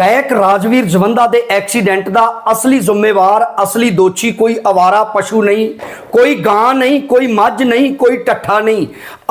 ਗਾਇਕ ਰਾਜਵੀਰ ਜਵੰਦਾ ਦੇ ਐਕਸੀਡੈਂਟ ਦਾ ਅਸਲੀ ਜ਼ਿੰਮੇਵਾਰ, ਅਸਲੀ ਦੋਸ਼ੀ ਕੋਈ ਅਵਾਰਾ ਪਸ਼ੂ ਨਹੀਂ, ਕੋਈ ਗਾਂ ਨਹੀਂ, ਕੋਈ ਮੱਝ ਨਹੀਂ, ਕੋਈ ਟੱਠਾ ਨਹੀਂ।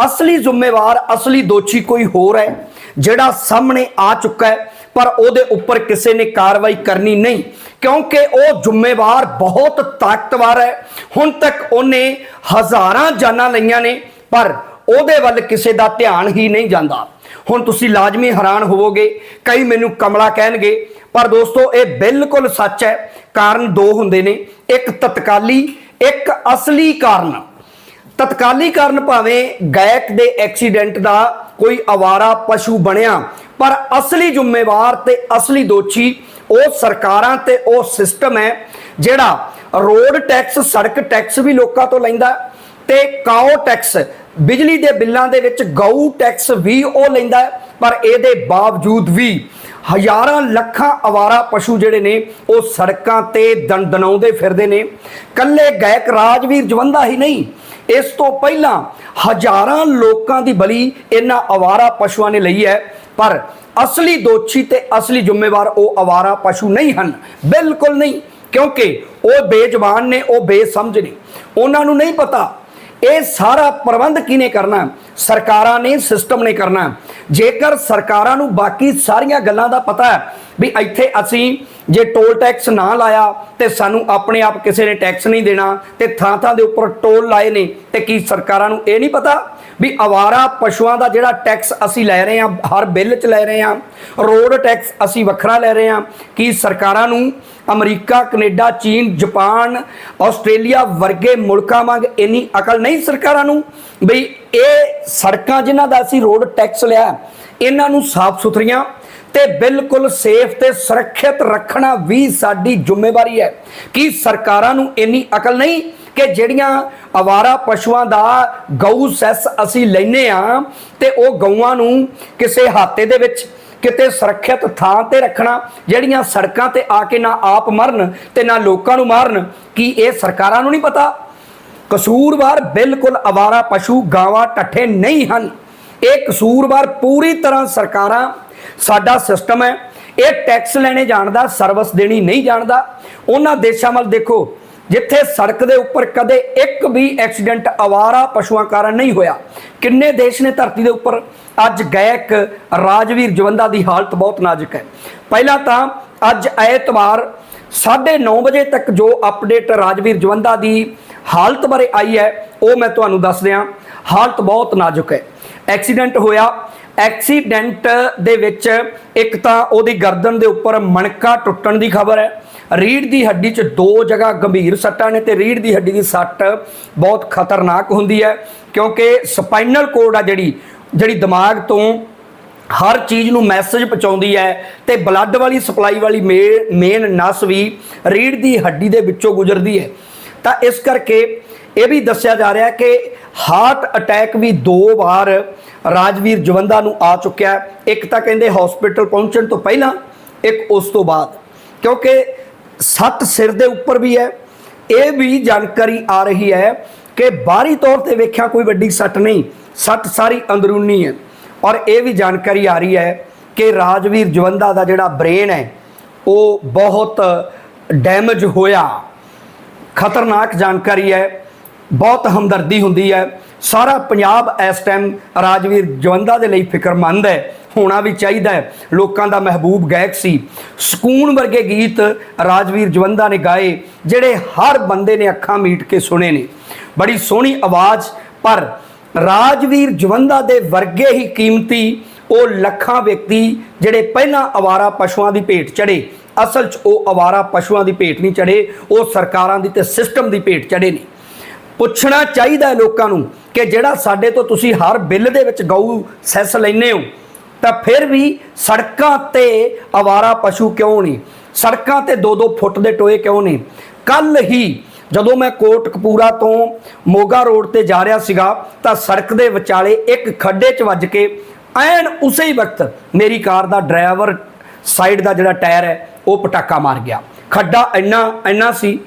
ਅਸਲੀ ਜ਼ਿੰਮੇਵਾਰ, ਅਸਲੀ ਦੋਸ਼ੀ ਕੋਈ ਹੋਰ ਹੈ, ਜਿਹੜਾ ਸਾਹਮਣੇ ਆ ਚੁੱਕਾ ਹੈ, ਪਰ ਉਹਦੇ ਉੱਪਰ ਕਿਸੇ ਨੇ ਕਾਰਵਾਈ ਕਰਨੀ ਨਹੀਂ, ਕਿਉਂਕਿ ਉਹ ਜ਼ਿੰਮੇਵਾਰ ਬਹੁਤ ਤਾਕਤਵਰ ਹੈ। ਹੁਣ ਤੱਕ ਉਹਨੇ ਹਜ਼ਾਰਾਂ ਜਾਨਾਂ ਲਈਆਂ ਨੇ, ਪਰ ਉਹਦੇ ਵੱਲ ਕਿਸੇ ਦਾ ਧਿਆਨ ਹੀ ਨਹੀਂ ਜਾਂਦਾ। ਹੁਣ ਤੁਸੀਂ ਲਾਜ਼ਮੀ ਹੈਰਾਨ ਹੋਵੋਗੇ, ਕਈ ਮੈਨੂੰ ਕਮਲਾ ਕਹਿਣਗੇ, ਪਰ ਦੋਸਤੋ ਇਹ ਬਿਲਕੁਲ ਸੱਚ ਹੈ, ਕਾਰਨ ਦੋ ਹੁੰਦੇ ਨੇ, ਇੱਕ ਤਤਕਾਲੀ, ਇੱਕ ਅਸਲੀ ਕਾਰਨ। ਤਤਕਾਲੀ ਕਾਰਨ ਭਾਵੇਂ ਗਾਇਕ ਦੇ ਐਕਸੀਡੈਂਟ ਦਾ ਕੋਈ ਆਵਾਰਾ ਪਸ਼ੂ ਬਣਿਆ, ਪਰ ਅਸਲੀ ਜ਼ਿੰਮੇਵਾਰ ਤੇ ਅਸਲੀ ਦੋਸ਼ੀ ਉਹ ਸਰਕਾਰਾਂ ਤੇ ਉਹ ਸਿਸਟਮ ਹੈ, ਜਿਹੜਾ ਰੋਡ ਟੈਕਸ ਸੜਕ ਟੈਕਸ ਵੀ ਲੋਕਾਂ ਤੋਂ ਲੈਂਦਾ ਤੇ ਕਾਓ ਟੈਕਸ। ਬਿਜਲੀ ਦੇ ਬਿੱਲਾਂ ਦੇ ਵਿੱਚ ਗਊ ਟੈਕਸ ਵੀ ਉਹ ਲੈਂਦਾ ਪਰ ਇਹਦੇ ਬਾਵਜੂਦ ਵੀ ਹਜ਼ਾਰਾਂ ਲੱਖਾਂ ਅਵਾਰਾ ਪਸ਼ੂ ਜਿਹੜੇ ਨੇ, ਉਹ ਸੜਕਾਂ ਤੇ ਦੰਦਨਾਉਂਦੇ ਫਿਰਦੇ ਨੇ। ਕੱਲੇ ਗਾਇਕ ਰਾਜਵੀਰ ਜਵੰਦਾ ਹੀ ਨਹੀਂ, ਇਸ ਤੋਂ ਪਹਿਲਾਂ ਹਜ਼ਾਰਾਂ ਲੋਕਾਂ ਦੀ ਬਲੀ ਇਹਨਾਂ ਅਵਾਰਾ ਪਸ਼ੂਆਂ ਨੇ ਲਈ ਹੈ, ਪਰ ਅਸਲੀ ਦੋਸ਼ੀ ਤੇ ਅਸਲੀ ਜ਼ਿੰਮੇਵਾਰ ਉਹ ਅਵਾਰਾ ਪਸ਼ੂ ਨਹੀਂ ਹਨ, ਬਿਲਕੁਲ ਨਹੀਂ, ਕਿਉਂਕਿ ਉਹ ਬੇਜ਼ਬਾਨ ਨੇ, ਉਹ ਬੇਸਮਝ ਨੇ। ਉਹਨਾਂ ਨੂੰ ਨਹੀਂ ਪਤਾ ਇਹ ਸਾਰਾ ਪ੍ਰਬੰਧ ਕਿਹਨੇ ਕਰਨਾ? ਸਰਕਾਰਾਂ ਨੇ ਸਿਸਟਮ ਨੇ ਕਰਨਾ। ਜੇਕਰ ਸਰਕਾਰਾਂ ਨੂੰ ਬਾਕੀ ਸਾਰੀਆਂ ਗੱਲਾਂ ਦਾ ਪਤਾ ਹੈ ਵੀ ਇੱਥੇ ਅਸੀਂ ਜੇ ਟੋਲ ਟੈਕਸ ਨਾ ਲਾਇਆ ਤੇ ਸਾਨੂੰ ਆਪਣੇ ਆਪ ਕਿਸੇ ਨੇ ਟੈਕਸ ਨਹੀਂ ਦੇਣਾ ਤੇ ਥਾਂ ਥਾਂ ਦੇ ਉੱਪਰ ਟੋਲ ਲਾਏ ਨੇ, ਤੇ ਕੀ ਸਰਕਾਰਾਂ ਨੂੰ ਇਹ ਨਹੀਂ ਪਤਾ? ਵੀ ਆਵਾਰਾ ਪਸ਼ੂਆਂ ਦਾ ਜਿਹੜਾ ਟੈਕਸ ਅਸੀਂ ਲੈ ਰਹੇ ਹਾਂ, ਹਰ ਬਿੱਲ 'ਚ ਲੈ ਰਹੇ ਹਾਂ, ਰੋਡ ਟੈਕਸ ਅਸੀਂ ਵੱਖਰਾ ਲੈ ਰਹੇ ਹਾਂ, ਕਿ ਸਰਕਾਰਾਂ ਨੂੰ ਅਮਰੀਕਾ, ਕੈਨੇਡਾ, ਚੀਨ, ਜਾਪਾਨ, ਆਸਟ੍ਰੇਲੀਆ ਵਰਗੇ ਮੁਲਕਾਂ ਵਾਂਗ ਇੰਨੀ ਅਕਲ ਨਹੀਂ ਸਰਕਾਰਾਂ ਨੂੰ? ਬਈ ਇਹ ਸੜਕਾਂ ਜਿਨ੍ਹਾਂ ਦਾ ਅਸੀਂ ਰੋਡ ਟੈਕਸ ਲਿਆ, ਇਹਨਾਂ ਨੂੰ ਸਾਫ਼ ਸੁਥਰੀਆਂ ਤੇ ਬਿਲਕੁਲ ਸੇਫ ਤੇ ਸੁਰੱਖਿਅਤ ਰੱਖਣਾ ਵੀ ਸਾਡੀ ਜ਼ਿੰਮੇਵਾਰੀ ਹੈ। ਕਿ ਸਰਕਾਰਾਂ ਨੂੰ ਇੰਨੀ ਅਕਲ ਨਹੀਂ? ਕਿ ਜਿਹੜੀਆਂ ਅਵਾਰਾ ਪਸ਼ੂਆਂ ਦਾ ਗਊ ਸੈਸ ਅਸੀਂ ਲੈਨੇ ਆ ਤੇ ਉਹ ਗਊਆਂ ਨੂੰ ਕਿਸੇ ਹਾਤੇ ਦੇ ਵਿੱਚ ਕਿਤੇ ਸੁਰੱਖਿਅਤ ਥਾਂ ਤੇ ਰੱਖਣਾ, ਜਿਹੜੀਆਂ ਸੜਕਾਂ ਤੇ ਆ ਕੇ ਨਾ ਆਪ ਮਰਨ ਤੇ ਨਾ ਲੋਕਾਂ ਨੂੰ ਮਾਰਨ, ਕੀ ਇਹ ਸਰਕਾਰਾਂ ਨੂੰ ਨਹੀਂ ਪਤਾ? ਕਸੂਰਵਾਰ ਬਿਲਕੁਲ ਅਵਾਰਾ ਪਸ਼ੂ ਗਾਵਾਂ ਟੱਠੇ ਨਹੀਂ ਹਨ। ਇਹ ਕਸੂਰਵਾਰ ਪੂਰੀ ਤਰ੍ਹਾਂ ਸਰਕਾਰਾਂ, ਸਾਡਾ ਸਿਸਟਮ ਹੈ। ਇਹ ਟੈਕਸ ਲੈਣੇ ਜਾਣਦਾ ਸਰਵਿਸ ਦੇਣੀ ਨਹੀਂ ਜਾਣਦਾ ਉਹਨਾਂ ਦੇਸ਼ਾਂ ਵੱਲ ਦੇਖੋ ਜਿੱਥੇ ਸੜਕ ਦੇ ਉੱਪਰ ਕਦੇ ਇੱਕ ਵੀ ਐਕਸੀਡੈਂਟ ਆਵਾਰਾ ਪਸ਼ੂਆਂ ਕਾਰਨ ਨਹੀਂ ਹੋਇਆ। ਕਿੰਨੇ ਦੇਸ਼ ਨੇ ਧਰਤੀ ਦੇ ਉੱਪਰ ਅੱਜ ਗਾਇਕ ਰਾਜਵੀਰ ਜਵੰਦਾ ਦੀ ਹਾਲਤ ਬਹੁਤ ਨਾਜ਼ੁਕ ਹੈ। ਪਹਿਲਾਂ ਤਾਂ ਅੱਜ ਐਤਵਾਰ 9:30 ਵਜੇ ਤੱਕ ਜੋ ਅਪਡੇਟ ਰਾਜਵੀਰ ਜਵੰਦਾ ਦੀ ਹਾਲਤ ਬਾਰੇ ਆਈ ਹੈ, ਉਹ ਮੈਂ ਤੁਹਾਨੂੰ ਦੱਸ ਦਿਆਂ। ਹਾਲਤ ਬਹੁਤ ਨਾਜ਼ੁਕ ਹੈ। ਐਕਸੀਡੈਂਟ ਹੋਇਆ। ਐਕਸੀਡੈਂਟ ਦੇ ਵਿੱਚ ਇੱਕ ਤਾਂ ਉਹਦੀ ਗਰਦਨ ਦੇ ਉੱਪਰ ਮਣਕਾ ਟੁੱਟਣ ਦੀ ਖਬਰ ਹੈ। ਰੀੜ ਦੀ ਹੱਡੀ 'ਚ ਦੋ ਜਗ੍ਹਾ ਗੰਭੀਰ ਸੱਟਾਂ ਨੇ ਤੇ ਰੀੜ ਦੀ ਹੱਡੀ ਦੀ ਸੱਟ ਬਹੁਤ ਖਤਰਨਾਕ ਹੁੰਦੀ ਹੈ, ਕਿਉਂਕਿ ਸਪਾਈਨਲ ਕੋਡ ਆ ਜਿਹੜੀ ਜਿਹੜੀ ਦਿਮਾਗ ਤੋਂ ਹਰ ਚੀਜ਼ ਨੂੰ ਮੈਸੇਜ ਪਹੁੰਚਾਉਂਦੀ ਹੈ ਤੇ ਬਲੱਡ ਵਾਲੀ ਸਪਲਾਈ ਵਾਲੀ ਮੇਨ ਨਸ ਵੀ ਰੀੜ ਦੀ ਹੱਡੀ ਦੇ ਵਿੱਚੋਂ ਗੁਜ਼ਰਦੀ ਹੈ। ਤਾਂ ਇਸ ਕਰਕੇ ਇਹ ਵੀ ਦੱਸਿਆ ਜਾ ਰਿਹਾ ਕਿ ਹਾਰਟ ਅਟੈਕ ਵੀ ਦੋ ਵਾਰ ਰਾਜਵੀਰ ਜਵੰਦਾ ਨੂੰ ਆ ਚੁੱਕਿਆ ਇੱਕ ਤਾਂ ਕਹਿੰਦੇ ਹਸਪੀਟਲ ਪਹੁੰਚਣ ਤੋਂ ਪਹਿਲਾਂ, ਇੱਕ ਉਸ ਤੋਂ ਬਾਅਦ। ਕਿਉਂਕਿ ਸੱਟ ਸਿਰ ਦੇ ਉੱਪਰ ਵੀ ਹੈ। ਇਹ ਵੀ ਜਾਣਕਾਰੀ ਆ ਰਹੀ ਹੈ ਕਿ ਬਾਹਰੀ ਤੌਰ ਤੇ ਵੇਖਿਆ ਕੋਈ ਵੱਡੀ ਸੱਟ ਨਹੀਂ, ਸੱਟ ਸਾਰੀ ਅੰਦਰੂਨੀ ਹੈ। ਔਰ ਇਹ ਵੀ ਜਾਣਕਾਰੀ ਆ ਰਹੀ ਹੈ ਕਿ ਰਾਜਵੀਰ ਜਵੰਦਾ ਦਾ ਜਿਹੜਾ ਬ੍ਰੇਨ ਹੈ, ਉਹ ਬਹੁਤ ਡੈਮੇਜ ਹੋਇਆ। ਖਤਰਨਾਕ ਜਾਣਕਾਰੀ ਹੈ, ਬਹੁਤ ਹਮਦਰਦੀ ਹੁੰਦੀ ਹੈ। ਸਾਰਾ ਪੰਜਾਬ ਇਸ ਟਾਈਮ ਰਾਜਵੀਰ ਜਵੰਦਾ ਦੇ ਲਈ ਫਿਕਰਮੰਦ ਹੈ ਹੋਣਾ ਵੀ ਚਾਹੀਦਾ ਹੈ। ਲੋਕਾਂ ਦਾ ਮਹਿਬੂਬ ਗਾਇਕ ਸੀ। ਸਕੂਨ ਵਰਗੇ ਗੀਤ ਰਾਜਵੀਰ ਜਵੰਦਾ ਨੇ ਗਾਏ, ਜਿਹੜੇ ਹਰ ਬੰਦੇ ਨੇ ਅੱਖਾਂ ਮੀਟ ਕੇ ਸੁਣੇ ਨੇ। ਬੜੀ ਸੋਹਣੀ ਆਵਾਜ਼, ਪਰ ਰਾਜਵੀਰ ਜਵੰਦਾ ਦੇ ਵਰਗੇ ਹੀ ਕੀਮਤੀ, ਉਹ ਲੱਖਾਂ ਵਿਅਕਤੀ, ਜਿਹੜੇ ਪਹਿਲਾਂ ਆਵਾਰਾ ਪਸ਼ੂਆਂ ਦੀ ਭੇਟ ਚੜੇ, ਅਸਲ 'ਚ ਉਹ ਆਵਾਰਾ ਪਸ਼ੂਆਂ ਦੀ ਭੇਟ ਨਹੀਂ ਚੜੇ, ਉਹ ਸਰਕਾਰਾਂ ਦੀ ਤੇ ਸਿਸਟਮ ਦੀ ਭੇਟ ਚੜੇ ਨੇ। ਪੁੱਛਣਾ ਚਾਹੀਦਾ ਲੋਕਾਂ ਨੂੰ ਕਿ ਜਿਹੜਾ ਸਾਡੇ ਤੋਂ ਤੁਸੀਂ ਹਰ ਬਿੱਲ ਦੇ ਵਿੱਚ ਗਊ ਸੈਸ ਲੈਨੇ ਹੋ ਤਾਂ ਫਿਰ ਵੀ ਸੜਕਾਂ ਤੇ ਆਵਾਰਾ ਪਸ਼ੂ ਕਿਉਂ ਨਹੀਂ? ਸੜਕਾਂ ਤੇ 2-2 ਫੁੱਟ ਦੇ ਟੋਏ ਕਿਉਂ ਨਹੀਂ? ਕੱਲ ਹੀ ਜਦੋਂ ਮੈਂ ਕੋਟ ਕਪੂਰਾ ਤੋਂ ਮੋਗਾ ਰੋਡ ਤੇ ਜਾ ਰਿਹਾ ਸੀਗਾ, ਤਾਂ ਸੜਕ ਦੇ ਵਿਚਾਲੇ ਇੱਕ ਖੱਡੇ 'ਚ ਵੱਜ ਕੇ ਐਨ ਉਸੇ ਹੀ ਵਕਤ ਮੇਰੀ ਕਾਰ ਦਾ ਡਰਾਈਵਰ ਸਾਈਡ ਦਾ ਜਿਹੜਾ ਟਾਇਰ ਹੈ, ਉਹ ਪਟਾਕਾ ਮਾਰ ਗਿਆ। ਖੱਡਾ ਇੰਨਾ ਇੰਨਾ ਸੀ,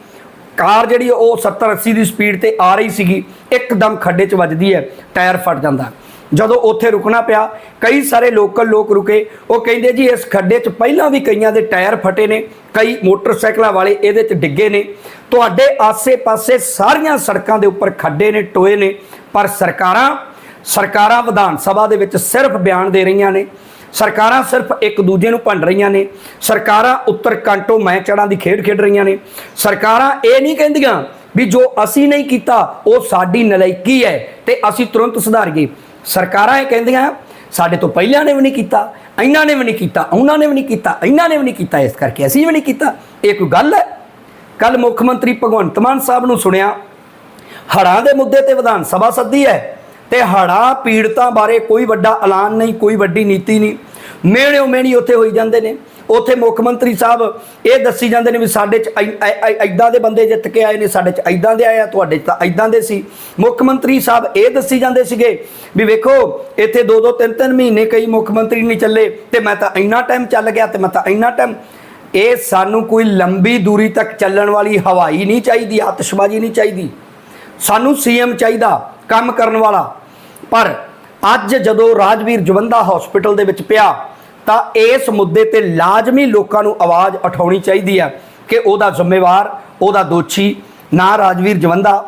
ਕਾਰ ਜਿਹੜੀ ਉਹ 70 80 ਦੀ ਸਪੀਡ ਤੇ ਆ ਰਹੀ ਸੀਗੀ, ਇੱਕਦਮ ਖੱਡੇ 'ਚ ਵੱਜਦੀ ਹੈ, ਟਾਇਰ ਫਟ ਜਾਂਦਾ। ਜਦੋਂ ਉੱਥੇ ਰੁਕਣਾ ਪਿਆ, ਕਈ ਸਾਰੇ ਲੋਕਲ ਲੋਕ ਰੁਕੇ। ਉਹ ਕਹਿੰਦੇ ਜੀ, ਇਸ ਖੱਡੇ 'ਚ ਪਹਿਲਾਂ ਵੀ ਕਈਆਂ ਦੇ ਟਾਇਰ ਫਟੇ ਨੇ, ਕਈ ਮੋਟਰਸਾਈਕਲਾਂ ਵਾਲੇ ਇਹਦੇ 'ਚ ਡਿੱਗੇ ਨੇ। ਤੁਹਾਡੇ ਆਸੇ-ਪਾਸੇ ਸਾਰੀਆਂ ਸੜਕਾਂ ਦੇ ਉੱਪਰ ਖੱਡੇ ਨੇ, ਟੋਏ ਨੇ, ਪਰ ਸਰਕਾਰਾਂ ਸਰਕਾਰਾਂ ਵਿਧਾਨ ਸਭਾ ਦੇ ਵਿੱਚ ਸਿਰਫ ਬਿਆਨ ਦੇ ਰਹੀਆਂ ਨੇ। ਸਰਕਾਰਾਂ ਸਿਰਫ ਇੱਕ ਦੂਜੇ ਨੂੰ ਭੰਡ ਰਹੀਆਂ ਨੇ। ਸਰਕਾਰਾਂ ਉੱਤਰ ਕੰਟੋ ਮੈਂ ਚੜਾਂ ਦੀ ਖੇਡ ਖੇਡ ਰਹੀਆਂ ਨੇ। ਸਰਕਾਰਾਂ ਇਹ ਨਹੀਂ ਕਹਿੰਦੀਆਂ ਵੀ ਜੋ ਅਸੀਂ ਨਹੀਂ ਕੀਤਾ, ਉਹ ਸਾਡੀ ਨਲਾਇਕੀ ਹੈ ਤੇ ਅਸੀਂ ਤੁਰੰਤ ਸੁਧਾਰੀਏ। ਸਰਕਾਰਾਂ ਇਹ ਕਹਿੰਦੀਆਂ, ਸਾਡੇ ਤੋਂ ਪਹਿਲਾਂ ਨੇ ਵੀ ਨਹੀਂ ਕੀਤਾ ਇਹਨਾਂ ਨੇ ਵੀ ਨਹੀਂ ਕੀਤਾ, ਉਹਨਾਂ ਨੇ ਵੀ ਨਹੀਂ ਕੀਤਾ ਇਹਨਾਂ ਨੇ ਵੀ ਨਹੀਂ ਕੀਤਾ, ਇਸ ਕਰਕੇ ਅਸੀਂ ਵੀ ਨਹੀਂ ਕੀਤਾ। ਇਹ ਕੋਈ ਗੱਲ ਹੈ? ਕੱਲ ਮੁੱਖ ਮੰਤਰੀ ਭਗਵੰਤ ਮਾਨ ਸਾਹਿਬ ਨੂੰ ਸੁਣਿਆ, ਹੜ੍ਹਾਂ ਦੇ ਮੁੱਦੇ ਤੇ ਵਿਧਾਨ ਸਭਾ ਸੱਦੀ ਹੈ ਤੇ ਹੜ੍ਹਾਂ ਪੀੜਤਾਂ ਬਾਰੇ ਕੋਈ ਵੱਡਾ ਐਲਾਨ ਨਹੀਂ, ਕੋਈ ਵੱਡੀ ਨੀਤੀ ਨਹੀਂ। ਮੇਣਿਓ ਮੇਣੀ ਉੱਥੇ ਹੋਈ ਜਾਂਦੇ ਨੇ। ਉੱਥੇ ਮੁੱਖ ਮੰਤਰੀ ਸਾਹਿਬ ਇਹ ਦੱਸੀ ਜਾਂਦੇ ਨੇ ਵੀ ਸਾਡੇ ਚ ਐਦਾਂ ਦੇ ਬੰਦੇ ਜਿੱਤ ਕੇ ਆਏ ਨੇ, ਸਾਡੇ ਚ ਐਦਾਂ ਦੇ ਆਏ ਆ ਤੁਹਾਡੇ ਚ ਤਾਂ ਐਦਾਂ ਦੇ ਸੀ। ਮੁੱਖ ਮੰਤਰੀ ਸਾਹਿਬ ਇਹ ਦੱਸੀ ਜਾਂਦੇ ਸੀਗੇ ਵੀ ਵੇਖੋ, ਇੱਥੇ ਦੋ ਦੋ, ਤਿੰਨ ਤਿੰਨ ਮਹੀਨੇ ਕਈ ਮੁੱਖ ਮੰਤਰੀ ਨਹੀਂ ਚੱਲੇ ਤੇ ਮੈਂ ਤਾਂ ਇੰਨਾ ਟਾਈਮ ਚੱਲ ਗਿਆ ਤੇ ਮੈਂ ਤਾਂ ਇੰਨਾ ਟਾਈਮ ਇਹ ਸਾਨੂੰ ਕੋਈ ਲੰਬੀ ਦੂਰੀ ਤੱਕ ਚੱਲਣ ਵਾਲੀ ਹਵਾਈ ਨਹੀਂ ਚਾਹੀਦੀ, ਆਤਿਸ਼ਬਾਜ਼ੀ ਨਹੀਂ ਚਾਹੀਦੀ। ਸਾਨੂੰ ਸੀਐਮ ਚਾਹੀਦਾ, ਕੰਮ ਕਰਨ ਵਾਲਾ। ਪਰ ਅੱਜ ਜਦੋਂ ਰਾਜਵੀਰ ਜਵੰਦਾ ਹਸਪੀਟਲ ਦੇ ਵਿੱਚ ਪਿਆ ਤਾਂ ਇਸ ਮੁੱਦੇ ਤੇ ਲਾਜ਼ਮੀ ਲੋਕਾਂ ਨੂੰ ਆਵਾਜ਼ ਉਠਾਉਣੀ ਚਾਹੀਦੀ ਹੈ ਕਿ ਉਹਦਾ ਜ਼ਿੰਮੇਵਾਰ, ਉਹਦਾ ਦੋਸ਼ੀ, ਨਾ ਰਾਜਵੀਰ ਜਵੰਦਾ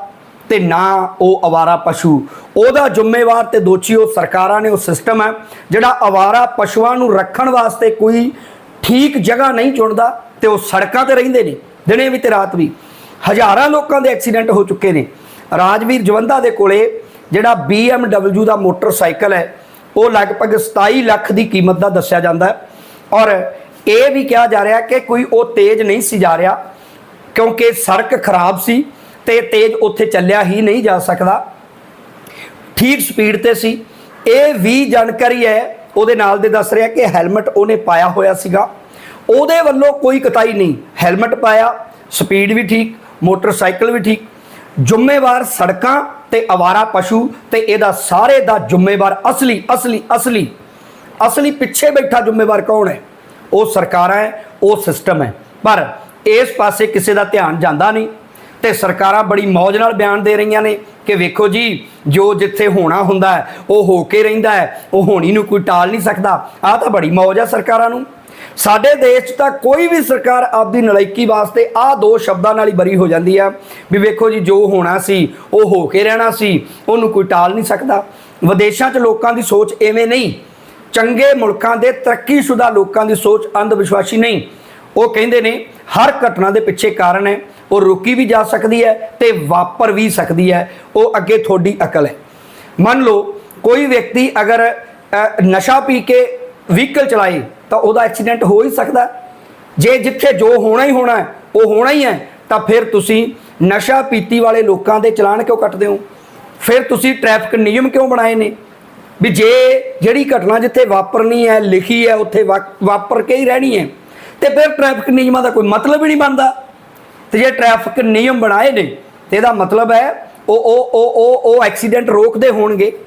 ਤੇ ਨਾ ਉਹ ਅਵਾਰਾ ਪਸ਼ੂ। ਉਹਦਾ ਜ਼ਿੰਮੇਵਾਰ ਤੇ ਦੋਸ਼ੀ ਉਹ ਸਰਕਾਰਾਂ ਨੇ, ਉਹ ਸਿਸਟਮ ਹੈ ਜਿਹੜਾ ਅਵਾਰਾ ਪਸ਼ੂਆਂ ਨੂੰ ਰੱਖਣ ਵਾਸਤੇ ਕੋਈ ਠੀਕ ਜਗ੍ਹਾ ਨਹੀਂ ਚੁਣਦਾ ਤੇ ਉਹ ਸੜਕਾਂ ਤੇ ਰਹਿੰਦੇ ਨੇ, ਦਿਨੇ ਵੀ ਤੇ ਰਾਤ ਵੀ। ਹਜ਼ਾਰਾਂ ਲੋਕਾਂ ਦੇ ਐਕਸੀਡੈਂਟ ਹੋ ਚੁੱਕੇ ਨੇ। ਰਾਜਵੀਰ ਜਵੰਦਾ ਦੇ ਕੋਲੇ ਜਿਹੜਾ BMW ਦਾ ਮੋਟਰਸਾਈਕਲ ਹੈ ਉਹ ਲਗਭਗ 27 ਲੱਖ ਦੀ ਕੀਮਤ ਦਾ ਦੱਸਿਆ ਜਾਂਦਾ ਹੈ। ਔਰ ਇਹ ਵੀ ਕਿਹਾ ਜਾ ਰਿਹਾ ਕਿ ਕੋਈ ਉਹ ਤੇਜ਼ ਨਹੀਂ ਸੀ ਜਾ ਰਿਹਾ, ਕਿਉਂਕਿ ਸੜਕ ਖਰਾਬ ਸੀ ਤੇ ਤੇਜ਼ ਉੱਥੇ ਚੱਲਿਆ ਹੀ ਨਹੀਂ ਜਾ ਸਕਦਾ। ਠੀਕ ਸਪੀਡ ਤੇ ਸੀ। ਇਹ ਵੀ ਜਾਣਕਾਰੀ ਹੈ, ਉਹਦੇ ਨਾਲ ਦੇ ਦੱਸ ਰਿਹਾ ਕਿ ਹੈਲਮਟ ਉਹਨੇ ਪਾਇਆ ਹੋਇਆ ਸੀਗਾ। ਉਹਦੇ ਵੱਲੋਂ ਕੋਈ ਕਤਾਈ ਨਹੀਂ, ਹੈਲਮਟ ਪਾਇਆ, ਸਪੀਡ ਵੀ ਠੀਕ, ਮੋਟਰਸਾਈਕਲ ਵੀ ਠੀਕ। ਜ਼ਿੰਮੇਵਾਰ ਸੜਕਾਂ ਤੇ ਅਵਾਰਾ ਪਸ਼ੂ ਤੇ ਇਹਦਾ ਸਾਰੇ ਦਾ ਜ਼ਿੰਮੇਵਾਰ ਅਸਲੀ ਅਸਲੀ ਅਸਲੀ ਅਸਲੀ ਪਿੱਛੇ ਬੈਠਾ ਜ਼ਿੰਮੇਵਾਰ ਕੌਣ ਹੈ? ਉਹ ਸਰਕਾਰਾਂ ਹੈ, ਉਹ ਸਿਸਟਮ ਹੈ। ਪਰ ਇਸ ਪਾਸੇ ਕਿਸੇ ਦਾ ਧਿਆਨ ਜਾਂਦਾ ਨਹੀਂ ਤੇ ਸਰਕਾਰਾਂ ਬੜੀ ਮੌਜ ਨਾਲ ਬਿਆਨ ਦੇ ਰਹੀਆਂ ਨੇ ਕਿ ਵੇਖੋ ਜੀ, ਜੋ ਜਿੱਥੇ ਹੋਣਾ ਹੁੰਦਾ ਉਹ ਹੋ ਕੇ ਰਹਿੰਦਾ ਹੈ, ਉਹ ਹੋਣੀ ਨੂੰ ਕੋਈ ਟਾਲ ਨਹੀਂ ਸਕਦਾ। ਆਹ ਤਾਂ ਬੜੀ ਮੌਜ ਹੈ ਸਰਕਾਰਾਂ ਨੂੰ। ਸਾਡੇ ਦੇਸ਼ 'ਚ ਤਾਂ ਕੋਈ ਵੀ ਸਰਕਾਰ ਆਪਦੀ ਨਲਾਇਕੀ ਵਾਸਤੇ ਆਹ ਦੋ ਸ਼ਬਦਾਂ ਨਾਲ ਹੀ ਬਰੀ ਹੋ ਜਾਂਦੀ ਆ। ਵੀ ਵੇਖੋ ਜੀ, ਜੋ ਹੋਣਾ ਸੀ, ਉਹ ਹੋ ਕੇ ਰਹਿਣਾ ਸੀ, ਉਹਨੂੰ ਕੋਈ ਟਾਲ ਨਹੀਂ ਸਕਦਾ। ਵਿਦੇਸ਼ਾਂ 'ਚ ਲੋਕਾਂ ਦੀ ਸੋਚ ਐਵੇਂ ਨਹੀਂ। ਚੰਗੇ ਮੁਲਕਾਂ ਦੇ ਤਰੱਕੀਸ਼ੁਦਾ ਲੋਕਾਂ ਦੀ ਸੋਚ ਅੰਧ ਵਿਸ਼ਵਾਸੀ ਨਹੀਂ। ਉਹ ਕਹਿੰਦੇ ਨੇ, ਹਰ ਘਟਨਾ ਦੇ ਪਿੱਛੇ ਕਾਰਨ ਹੈ, ਉਹ ਰੋਕੀ ਵੀ ਜਾ ਸਕਦੀ ਹੈ ਤੇ ਵਾਪਰ ਵੀ ਸਕਦੀ ਹੈ। ਉਹ ਅੱਗੇ ਤੁਹਾਡੀ ਅਕਲ ਹੈ। ਮੰਨ ਲਓ, ਕੋਈ ਵਿਅਕਤੀ ਅਗਰ ਨਸ਼ਾ ਪੀ ਕੇ ਵਹੀਕਲ ਚਲਾਏ ਤਾਂ ਉਹਦਾ ਐਕਸੀਡੈਂਟ ਹੋ ਹੀ ਸਕਦਾ। ਜੇ ਜਿੱਥੇ ਜੋ ਹੋਣਾ ਹੀ ਹੋਣਾ ਹੈ, ਉਹ ਹੋਣਾ ਹੀ ਹੈ, ਤਾਂ ਫਿਰ ਤੁਸੀਂ ਨਸ਼ਾ ਪੀਤੀ ਵਾਲੇ ਲੋਕਾਂ ਦੇ ਚਲਾਨ ਕਿਉਂ ਕੱਟਦੇ ਹੋ? ਫਿਰ ਤੁਸੀਂ ਟ੍ਰੈਫਿਕ ਨਿਯਮ ਕਿਉਂ ਬਣਾਏ ਨੇ? ਵੀ ਜੇ ਜਿਹੜੀ ਘਟਨਾ ਜਿੱਥੇ ਵਾਪਰਨੀ ਹੈ, ਲਿਖੀ ਹੈ, ਉੱਥੇ ਵਾ- ਵਾਪਰ ਕੇ ਹੀ ਰਹਿਣੀ ਹੈ, ਤੇ ਫਿਰ ਟ੍ਰੈਫਿਕ ਨਿਯਮਾਂ ਦਾ ਕੋਈ ਮਤਲਬ ਹੀ ਨਹੀਂ ਬਣਦਾ। ਤੇ ਜੇ ਟ੍ਰੈਫਿਕ ਨਿਯਮ ਬਣਾਏ ਨੇ, ਤੇ ਇਹਦਾ ਮਤਲਬ ਹੈ, ਉਹ ਉਹ ਉਹ ਉਹ ਉਹ ਐਕਸੀਡੈਂਟ ਰੋਕਦੇ ਹੋਣਗੇ।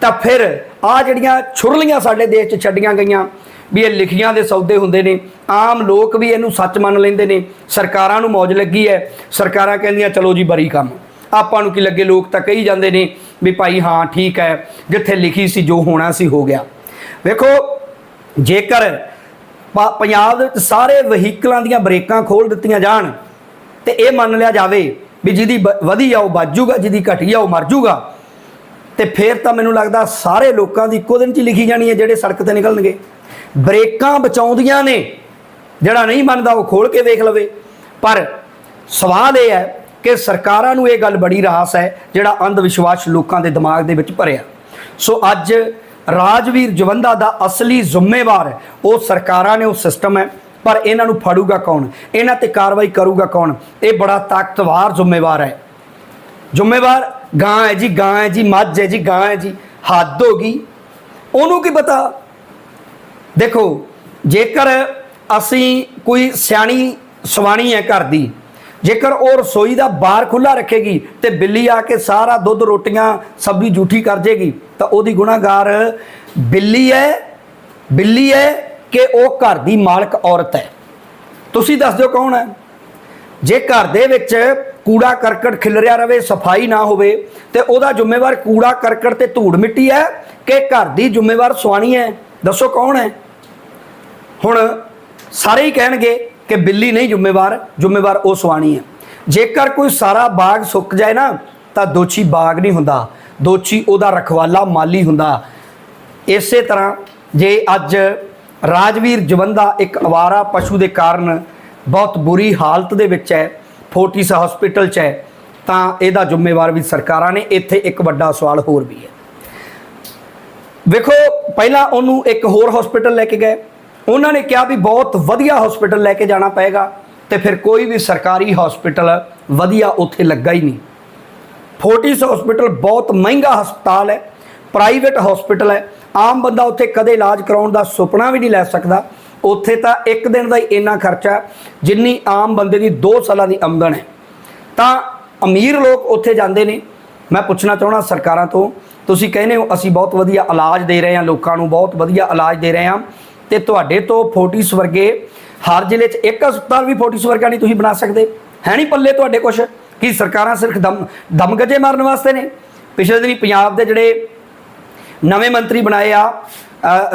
ਤਾਂ ਫਿਰ ਆ ਜਿਹੜੀਆਂ ਛੁਰਲੀਆਂ ਸਾਡੇ ਦੇਸ਼ 'ਚ ਛੱਡੀਆਂ ਗਈਆਂ ਵੀ ਇਹ ਲਿਖੀਆਂ ਦੇ ਸੌਦੇ ਹੁੰਦੇ ਨੇ। ਆਮ ਲੋਕ ਵੀ ਇਹਨੂੰ ਸੱਚ ਮੰਨ ਲੈਂਦੇ ਨੇ। ਸਰਕਾਰਾਂ ਨੂੰ ਮੌਜ ਲੱਗੀ ਹੈ। ਸਰਕਾਰਾਂ ਕਹਿੰਦੀਆਂ, ਚਲੋ ਜੀ, ਬਰੀ ਕੰਮ। ਆਪਾਂ ਨੂੰ ਕੀ ਲੱਗੇ? ਲੋਕ ਤਾਂ ਕਹੀ ਜਾਂਦੇ ਨੇ ਵੀ ਭਾਈ, ਹਾਂ, ਠੀਕ ਹੈ। ਜਿੱਥੇ ਲਿਖੀ ਸੀ, ਜੋ ਹੋਣਾ ਸੀ, ਹੋ ਗਿਆ। ਵੇਖੋ, ਜੇਕਰ ਪ- ਪੰਜਾਬ ਦੇ ਵਿੱਚ ਸਾਰੇ ਵਹੀਕਲਾਂ ਦੀਆਂ ਬ੍ਰੇਕਾਂ ਖੋਲ ਦਿੱਤੀਆਂ ਜਾਣ, ਤੇ ਇਹ ਮੰਨ ਲਿਆ ਜਾਵੇ ਵੀ ਜਿਹਦੀ ਬ- ਵਧੀ ਆ, ਉਹ ਬਚ ਜੂਗਾ, ਜਿਹਦੀ ਘਟੀ ਆ, ਉਹ ਮਰ ਜੂਗਾ, ਤੇ ਫਿਰ ਤਾਂ ਮੈਨੂੰ ਲੱਗਦਾ ਸਾਰੇ ਲੋਕਾਂ ਦੀ ਇੱਕੋ ਦਿਨ ਚ ਲਿਖੀ ਜਾਣੀ ਹੈ ਜਿਹੜੇ ਸੜਕ ਤੇ ਨਿਕਲਣਗੇ। ਬ੍ਰੇਕਾਂ ਬਚਾਉਂਦੀਆਂ ਨੇ। ਜਿਹੜਾ ਨਹੀਂ ਮੰਨਦਾ ਉਹ ਖੋਲ ਕੇ ਵੇਖ ਲਵੇ। ਪਰ ਸਵਾਲ ਇਹ ਹੈ ਕਿ ਸਰਕਾਰਾਂ ਨੂੰ ਇਹ ਗੱਲ ਬੜੀ ਰਾਸ ਹੈ, ਜਿਹੜਾ ਅੰਧ ਵਿਸ਼ਵਾਸ ਲੋਕਾਂ ਦੇ ਦਿਮਾਗ ਦੇ ਵਿੱਚ ਭਰਿਆ। ਸੋ ਅੱਜ ਰਾਜਵੀਰ ਜਵੰਦਾ ਦਾ ਅਸਲੀ ਜ਼ਿੰਮੇਵਾਰ ਉਹ ਸਰਕਾਰਾਂ ਨੇ, ਉਹ ਸਿਸਟਮ ਹੈ। ਪਰ ਇਹਨਾਂ ਨੂੰ ਫੜੂਗਾ ਕੌਣ? ਇਹਨਾਂ ਤੇ ਕਾਰਵਾਈ ਕਰੂਗਾ ਕੌਣ? ਇਹ ਬੜਾ ਤਾਕਤਵਰ ਜ਼ਿੰਮੇਵਾਰ ਹੈ। ਜ਼ਿੰਮੇਵਾਰ ਗਾਂ ਹੈ ਜੀ, ਗਾਂ ਹੈ ਜੀ, ਮੱਝ ਹੈ ਜੀ, ਗਾਂ ਹੈ ਜੀ, ਹੱਦ ਹੋ ਗਈ। ਉਹਨੂੰ ਕੀ ਪਤਾ? ਦੇਖੋ, ਜੇਕਰ ਅਸੀਂ ਕੋਈ ਸਿਆਣੀ ਸਵਾਣੀ ਹੈ ਘਰ ਦੀ, ਜੇਕਰ ਉਹ ਰਸੋਈ ਦਾ ਬਾਰ ਖੁੱਲਾ ਰੱਖੇਗੀ ਤੇ ਬਿੱਲੀ ਆ ਕੇ ਸਾਰਾ ਦੁੱਧ, ਰੋਟੀਆਂ, ਸਬਜ਼ੀ ਜੂਠੀ ਕਰ ਜੇਗੀ, ਤਾਂ ਉਹਦੀ ਗੁਨਾਹਗਾਰ ਬਿੱਲੀ ਹੈ ਬਿੱਲੀ ਹੈ ਕਿ ਉਹ ਘਰ ਦੀ ਮਾਲਕ ਔਰਤ ਹੈ। ਤੁਸੀਂ ਦੱਸ ਦਿਓ ਕੌਣ ਹੈ? ਜੇ ਘਰ ਦੇ ਵਿੱਚ ਕੂੜਾ ਕਰਕਟ ਖਿਲਰਿਆ ਰਵੇ, ਸਫ਼ਾਈ ਨਾ ਹੋਵੇ, ਤੇ ਉਹਦਾ ਜ਼ਿੰਮੇਵਾਰ ਕੂੜਾ ਕਰਕਟ ਤੇ ਧੂੜ ਮਿੱਟੀ ਹੈ ਕਿ ਘਰ ਦੀ ਜ਼ਿੰਮੇਵਾਰ ਸੁਆਣੀ ਹੈ? ਦੱਸੋ ਕੌਣ ਹੈ? ਹੁਣ ਸਾਰੇ ਹੀ ਕਹਿਣਗੇ ਕਿ ਬਿੱਲੀ ਨਹੀਂ ਜ਼ਿੰਮੇਵਾਰ ਜ਼ਿੰਮੇਵਾਰ ਉਹ ਸੁਆਣੀ ਹੈ। ਜੇਕਰ ਕੋਈ ਸਾਰਾ ਬਾਗ ਸੁੱਕ ਜਾਏ ਨਾ, ਤਾਂ ਦੋਚੀ ਬਾਗ ਨਹੀਂ ਹੁੰਦਾ। ਦੋਚੀ ਉਹਦਾ ਰਖਵਾਲਾ ਮਾਲੀ ਹੁੰਦਾ। ਇਸੇ ਤਰ੍ਹਾਂ ਜੇ ਅੱਜ ਰਾਜਵੀਰ ਜਵੰਦਾ ਇੱਕ ਅਵਾਰਾ ਪਸ਼ੂ ਦੇ ਕਾਰਨ ਬਹੁਤ ਬੁਰੀ ਹਾਲਤ ਦੇ ਵਿੱਚ ਹੈ, ਫੋਰਟਿਸ ਹਸਪੀਟਲ 'ਚ ਹੈ, ਤਾਂ ਇਹਦਾ ਜ਼ਿੰਮੇਵਾਰ ਵੀ ਸਰਕਾਰਾਂ ਨੇ। ਇੱਥੇ ਇੱਕ ਵੱਡਾ ਸਵਾਲ ਹੋਰ ਵੀ ਹੈ। ਵੇਖੋ ਪਹਿਲਾਂ ਉਹਨੂੰ ਇੱਕ ਹੋਰ ਹਸਪੀਟਲ ਲੈ ਕੇ ਗਏ। ਉਹਨਾਂ ਨੇ ਕਿਹਾ ਵੀ ਬਹੁਤ ਵਧੀਆ ਹਸਪੀਟਲ ਲੈ ਕੇ ਜਾਣਾ ਪਏਗਾ ਤੇ ਫਿਰ ਕੋਈ ਵੀ ਸਰਕਾਰੀ ਹਸਪੀਟਲ ਵਧੀਆ ਉੱਥੇ ਲੱਗਾ ਹੀ ਨਹੀਂ। ਫੋਰਟਿਸ ਹਸਪੀਟਲ ਬਹੁਤ ਮਹਿੰਗਾ ਹਸਪਤਾਲ ਹੈ ਪ੍ਰਾਈਵੇਟ ਹਸਪੀਟਲ ਹੈ। ਆਮ ਬੰਦਾ ਉੱਥੇ ਕਦੇ ਇਲਾਜ ਕਰਾਉਣ ਦਾ ਸੁਪਨਾ ਵੀ ਨਹੀਂ ਲੈ ਸਕਦਾ। ਉੱਥੇ ਤਾਂ ਇੱਕ ਦਿਨ ਦਾ ਹੀ ਇੰਨਾ ਖਰਚਾ ਜਿੰਨੀ ਆਮ ਬੰਦੇ ਦੀ 2 ਸਾਲਾਂ ਦੀ ਆਮਦਨ ਹੈ। ਤਾਂ ਅਮੀਰ ਲੋਕ ਉੱਥੇ ਜਾਂਦੇ ਨੇ। ਮੈਂ ਪੁੱਛਣਾ ਚਾਹਣਾ ਸਰਕਾਰਾਂ ਤੋਂ ਤੁਸੀਂ ਕਹਿੰਦੇ ਹੋ, ਅਸੀਂ ਬਹੁਤ ਵਧੀਆ ਇਲਾਜ ਦੇ ਰਹੇ ਹਾਂ, ਲੋਕਾਂ ਨੂੰ ਬਹੁਤ ਵਧੀਆ ਇਲਾਜ ਦੇ ਰਹੇ ਹਾਂ। ਤੇ ਤੁਹਾਡੇ ਤੋਂ ਫੋਰਟਿਸ ਵਰਗੇ, ਹਰ ਜ਼ਿਲ੍ਹੇ 'ਚ ਇੱਕ ਹਸਪਤਾਲ ਵੀ ਫੋਰਟਿਸ ਵਰਗਾ ਨਹੀਂ ਤੁਸੀਂ ਬਣਾ ਸਕਦੇ। ਹੈ ਨਹੀਂ ਪੱਲੇ ਤੁਹਾਡੇ ਕੁਛ? ਕਿ ਸਰਕਾਰਾਂ ਸਿਰਫ ਦਮ ਦਮ ਗੱਜੇ ਮਾਰਨ ਵਾਸਤੇ ਨੇ? ਪਿਛਲੇ ਦਿਨੀ ਪੰਜਾਬ ਦੇ ਜਿਹੜੇ ਨਵੇਂ ਮੰਤਰੀ ਬਣਾਏ ਆ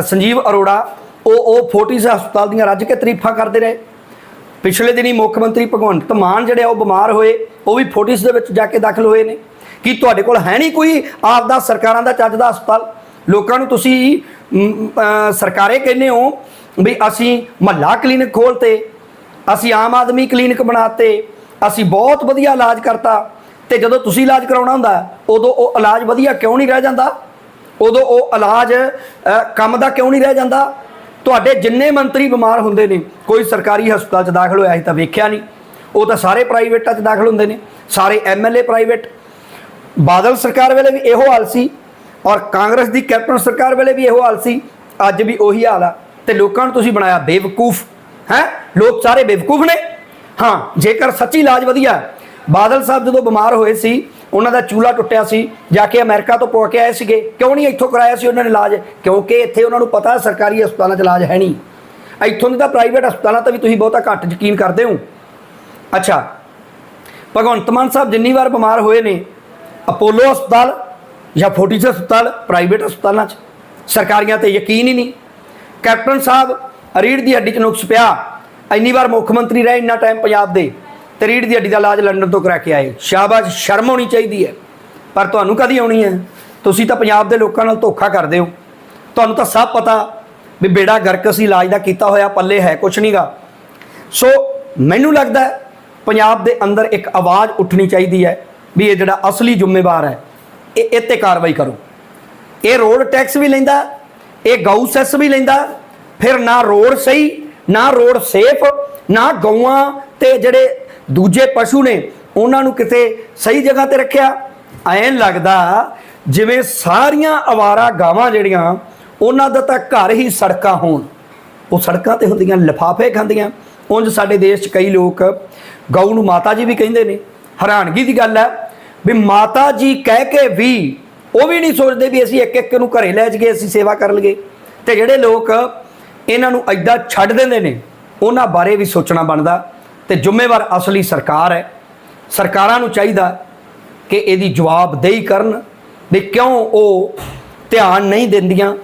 ਸੰਜੀਵ ਅਰੋੜਾ, ਉਹ ਉਹ ਫੋਰਟਿਸ ਹਸਪਤਾਲ ਦੀਆਂ ਰੱਜ ਕੇ ਤਾਰੀਫਾਂ ਕਰਦੇ ਰਹੇ। ਪਿਛਲੇ ਦਿਨੀ ਮੁੱਖ ਮੰਤਰੀ ਭਗਵੰਤ ਮਾਨ ਜਿਹੜੇ ਆ ਉਹ ਬਿਮਾਰ ਹੋਏ, ਉਹ ਵੀ ਫੋਟਿਸ ਦੇ ਵਿੱਚ ਜਾ ਕੇ ਦਾਖਲ ਹੋਏ ਨੇ। ਕੀ ਤੁਹਾਡੇ ਕੋਲ ਹੈ ਨਹੀਂ ਕੋਈ ਆਪਦਾ ਸਰਕਾਰਾਂ ਦਾ ਚੱਜ ਦਾ ਹਸਪਤਾਲ? ਲੋਕਾਂ ਨੂੰ ਤੁਸੀਂ ਸਰਕਾਰੇ ਕਹਿੰਦੇ ਹੋ ਵੀ ਅਸੀਂ ਮਹੱਲਾ ਕਲੀਨਿਕ ਖੋਲਤੇ, ਅਸੀਂ ਆਮ ਆਦਮੀ ਕਲੀਨਿਕ ਬਣਾਤੇ, ਅਸੀਂ ਬਹੁਤ ਵਧੀਆ ਇਲਾਜ ਕਰਤਾ ਤੇ ਜਦੋਂ ਤੁਸੀਂ ਇਲਾਜ ਕਰਾਉਣਾ ਹੁੰਦਾ, ਉਦੋਂ ਉਹ ਇਲਾਜ ਵਧੀਆ ਕਿਉਂ ਨਹੀਂ ਰਹਿ ਜਾਂਦਾ? ਉਦੋਂ ਉਹ ਇਲਾਜ ਕੰਮ ਦਾ ਕਿਉਂ ਨਹੀਂ ਰਹਿ ਜਾਂਦਾ? ਤੁਹਾਡੇ ਜਿੰਨੇ ਮੰਤਰੀ ਬਿਮਾਰ ਹੁੰਦੇ ਨੇ, ਕੋਈ ਸਰਕਾਰੀ ਹਸਪਤਾਲ 'ਚ ਦਾਖਲ ਹੋਇਆ ਸੀ ਤਾਂ ਵੇਖਿਆ ਨਹੀਂ। ਉਹ ਤਾਂ ਸਾਰੇ ਪ੍ਰਾਈਵੇਟਾਂ 'ਚ ਦਾਖਲ ਹੁੰਦੇ ਨੇ, ਸਾਰੇ ਐਮਐਲਏ ਪ੍ਰਾਈਵੇਟ। ਬਾਦਲ ਸਰਕਾਰ ਵੇਲੇ ਵੀ ਇਹੋ ਹਾਲ ਸੀ ਔਰ ਕਾਂਗਰਸ ਦੀ ਕੈਪਟਨ ਸਰਕਾਰ ਵੇਲੇ ਵੀ ਇਹੋ ਹਾਲ ਸੀ। ਅੱਜ ਵੀ ਉਹੀ ਹਾਲ ਆ ਤੇ ਲੋਕਾਂ ਨੂੰ ਤੁਸੀਂ ਬਣਾਇਆ ਬੇਵਕੂਫ, ਹੈ? ਲੋਕ ਸਾਰੇ ਬੇਵਕੂਫ ਨੇ। ਹਾਂ, ਜੇਕਰ ਸੱਚੀ ਇਲਾਜ ਵਧੀਆ, ਬਾਦਲ ਸਾਹਿਬ ਜਦੋਂ ਬਿਮਾਰ ਹੋਏ ਸੀ ਉਹਨਾਂ ਦਾ ਚੂਲਾ ਟੁੱਟਿਆ ਸੀ, ਜਾ ਕੇ ਅਮਰੀਕਾ ਤੋਂ ਪਵਾ ਕੇ ਆਏ ਸੀਗੇ। ਕਿਉਂ ਨਹੀਂ ਇੱਥੋਂ ਕਰਾਇਆ ਸੀ ਉਹਨਾਂ ਨੇ ਇਲਾਜ? ਕਿਉਂਕਿ ਇੱਥੇ ਉਹਨਾਂ ਨੂੰ ਪਤਾ ਸਰਕਾਰੀ ਹਸਪਤਾਲਾਂ 'ਚ ਇਲਾਜ ਹੈ ਨਹੀਂ। ਇੱਥੋਂ ਦੀ ਤਾਂ ਪ੍ਰਾਈਵੇਟ ਹਸਪਤਾਲਾਂ ਤਾਂ ਵੀ ਤੁਸੀਂ ਬਹੁਤਾ ਘੱਟ ਯਕੀਨ ਕਰਦੇ ਹੋ। ਅੱਛਾ, ਭਗਵੰਤ ਮਾਨ ਸਾਹਿਬ ਜਿੰਨੀ ਵਾਰ ਬਿਮਾਰ ਹੋਏ ਨੇ, ਅਪੋਲੋ ਹਸਪਤਾਲ ਜਾਂ ਫੋਰਟਿਸ ਹਸਪਤਾਲ ਪ੍ਰਾਈਵੇਟ ਹਸਪਤਾਲਾਂ 'ਚ, ਸਰਕਾਰੀਆਂ ਤੇ ਯਕੀਨ ਹੀ ਨਹੀਂ। ਕੈਪਟਨ ਸਾਹਿਬ ਰੀੜ ਦੀ ਹੱਡੀ 'ਚ ਨੁਕਸ ਪਿਆ। ਇੰਨੀ ਵਾਰ ਮੁੱਖ ਮੰਤਰੀ ਰਹੇ, ਇੰਨਾ ਟਾਈਮ ਪੰਜਾਬ ਦੇ। ਤੇ ਰੀੜ ਦੀ ਹੱਡੀ ਦਾ ਇਲਾਜ ਲੰਡਨ ਤੋਂ ਕਰਾ ਕੇ ਆਏ ਸ਼ਾਬਾਸ਼, ਸ਼ਰਮ ਹੋਣੀ ਚਾਹੀਦੀ ਹੈ। ਪਰ ਤੁਹਾਨੂੰ ਕਦੀ ਆਉਣੀ ਹੈ? ਤੁਸੀਂ ਤਾਂ ਪੰਜਾਬ ਦੇ ਲੋਕਾਂ ਨਾਲ ਧੋਖਾ ਕਰਦੇ ਹੋ। ਤੁਹਾਨੂੰ ਤਾਂ ਸਭ ਪਤਾ ਵੀ ਬੇੜਾ ਗਰਕ ਸੀ ਇਲਾਜ ਦਾ ਕੀਤਾ ਹੋਇਆ, ਪੱਲੇ ਹੈ ਕੁਛ ਨਹੀਂਗਾ ਸੋ ਮੈਨੂੰ ਲੱਗਦਾ ਹੈ ਪੰਜਾਬ ਦੇ ਅੰਦਰ ਇੱਕ ਆਵਾਜ਼ ਉੱਠਣੀ ਚਾਹੀਦੀ ਹੈ ਵੀ ਇਹ ਜਿਹੜਾ ਅਸਲੀ ਜ਼ਿੰਮੇਵਾਰ ਹੈ, ਇਹ ਇਹ 'ਤੇ ਕਾਰਵਾਈ ਕਰੋ। ਇਹ ਰੋਡ ਟੈਕਸ ਵੀ ਲੈਂਦਾ, ਇਹ ਗਊ ਸੈਸ ਵੀ ਲੈਂਦਾ, ਫਿਰ ਨਾ ਰੋਡ ਸਹੀ, ਨਾ ਰੋਡ ਸੇਫ, ਨਾ ਗਊਆਂ ਤੇ ਜਿਹੜੇ ਦੂਜੇ ਪਸ਼ੂ ਨੇ ਉਹਨਾਂ ਨੂੰ ਕਿਤੇ ਸਹੀ ਜਗ੍ਹਾ ਤੇ ਰੱਖਿਆ। ਐਂ ਲੱਗਦਾ ਜਿਵੇਂ ਸਾਰੀਆਂ ਅਵਾਰਾ ਗਾਵਾਂ ਜਿਹੜੀਆਂ, ਉਹਨਾਂ ਦਾ ਤਾਂ ਘਰ ਹੀ ਸੜਕਾਂ ਹੋਣ। ਉਹ ਸੜਕਾਂ ਤੇ ਹੁੰਦੀਆਂ, ਲਿਫਾਫੇ ਖਾਂਦੀਆਂ। ਉਂਝ ਸਾਡੇ ਦੇਸ਼ 'ਚ ਕਈ ਲੋਕ ਗਊ ਨੂੰ ਮਾਤਾ ਜੀ ਵੀ ਕਹਿੰਦੇ ਨੇ। ਹੈਰਾਨਗੀ ਦੀ ਗੱਲ ਹੈ ਵੀ ਮਾਤਾ ਜੀ ਕਹਿ ਕੇ ਵੀ ਉਹ ਵੀ ਨਹੀਂ ਸੋਚਦੇ ਵੀ ਅਸੀਂ ਇੱਕ ਇੱਕ ਨੂੰ ਘਰੇ ਲੈ ਜਾਈਏ, ਅਸੀਂ ਸੇਵਾ ਕਰ ਲਈਏ। ਤੇ ਜਿਹੜੇ ਲੋਕ ਇਹਨਾਂ ਨੂੰ ਐਦਾਂ ਛੱਡ ਦਿੰਦੇ ਨੇ, ਉਹਨਾਂ ਬਾਰੇ ਵੀ ਸੋਚਣਾ ਬਣਦਾ। ਤੇ ਜ਼ਿੰਮੇਵਾਰ ਅਸਲੀ ਸਰਕਾਰ ਹੈ। ਸਰਕਾਰਾਂ ਨੂੰ ਚਾਹੀਦਾ ਕਿ ਇਹਦੀ ਜਵਾਬਦੇਹੀ ਕਰਨ ਵੀ ਕਿਉਂ ਉਹ ਧਿਆਨ ਨਹੀਂ ਦਿੰਦੀਆਂ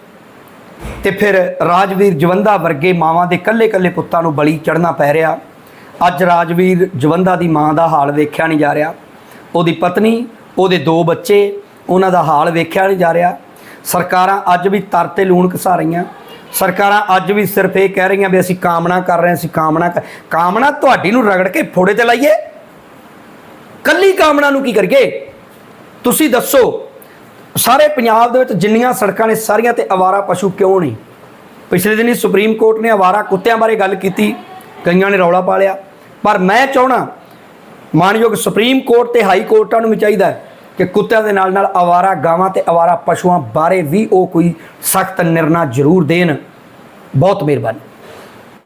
ਤੇ ਫਿਰ ਰਾਜਵੀਰ ਜਵੰਦਾ ਵਰਗੇ ਮਾਵਾਂ ਦੇ ਕੱਲੇ-ਕੱਲੇ ਪੁੱਤਾਂ ਨੂੰ ਬਲੀ ਚੜਨਾ ਪੈ ਰਿਹਾ। ਅੱਜ ਰਾਜਵੀਰ ਜਵੰਦਾ ਦੀ ਮਾਂ ਦਾ ਹਾਲ ਵੇਖਿਆ ਨਹੀਂ ਜਾ ਰਿਹਾ। ਉਹਦੀ ਪਤਨੀ, ਉਹਦੇ ਦੋ ਬੱਚੇ, ਉਹਨਾਂ ਦਾ ਹਾਲ ਵੇਖਿਆ ਨਹੀਂ ਜਾ ਰਿਹਾ। ਸਰਕਾਰਾਂ ਅੱਜ ਵੀ ਤਰ ਤੇ ਲੂਣ ਘਸਾ ਰਹੀਆਂ। ਸਰਕਾਰਾਂ ਅੱਜ ਵੀ ਸਿਰਫ ਇਹ ਕਹਿ ਰਹੀਆਂ ਵੀ ਅਸੀਂ ਕਾਮਨਾ ਕਰ ਰਹੇ ਹਾਂ, ਅਸੀਂ ਕਾਮਨਾ ਕਰ- ਕਾਮਨਾ ਤੁਹਾਡੀ ਨੂੰ ਰਗੜ ਕੇ ਫੋੜੇ ਤੇ ਲਾਈਏ। ਕੱਲੀ ਕਾਮਨਾ ਨੂੰ ਕੀ ਕਰੀਏ? ਤੁਸੀਂ ਦੱਸੋ, ਸਾਰੇ ਪੰਜਾਬ ਦੇ ਵਿੱਚ ਜਿੰਨੀਆਂ ਸੜਕਾਂ ਨੇ, ਸਾਰੀਆਂ ਤੇ ਆਵਾਰਾ ਪਸ਼ੂ ਕਿਉਂ ਨੇ ਪਿਛਲੇ ਦਿਨੀ ਸੁਪਰੀਮ ਕੋਰਟ ਨੇ ਆਵਾਰਾ ਕੁੱਤਿਆਂ ਬਾਰੇ ਗੱਲ ਕੀਤੀ, ਕਈਆਂ ਨੇ ਰੌਲਾ ਪਾ ਲਿਆ। ਪਰ ਮੈਂ ਚਾਹਣਾ ਮਾਨਯੋਗ ਸੁਪਰੀਮ ਕੋਰਟ ਤੇ ਹਾਈ ਕੋਰਟਾਂ ਨੂੰ ਵੀ ਚਾਹੀਦਾ ਹੈ ਕਿ ਕੁੱਤਿਆਂ ਦੇ ਨਾਲ ਨਾਲ ਆਵਾਰਾ ਗਾਵਾਂ ਤੇ ਆਵਾਰਾ ਪਸ਼ੂਆਂ ਬਾਰੇ ਵੀ ਉਹ ਕੋਈ ਸਖਤ ਨਿਰਣਾ ਜ਼ਰੂਰ ਦੇਣ। ਬਹੁਤ ਮਿਹਰਬਾਨੀ।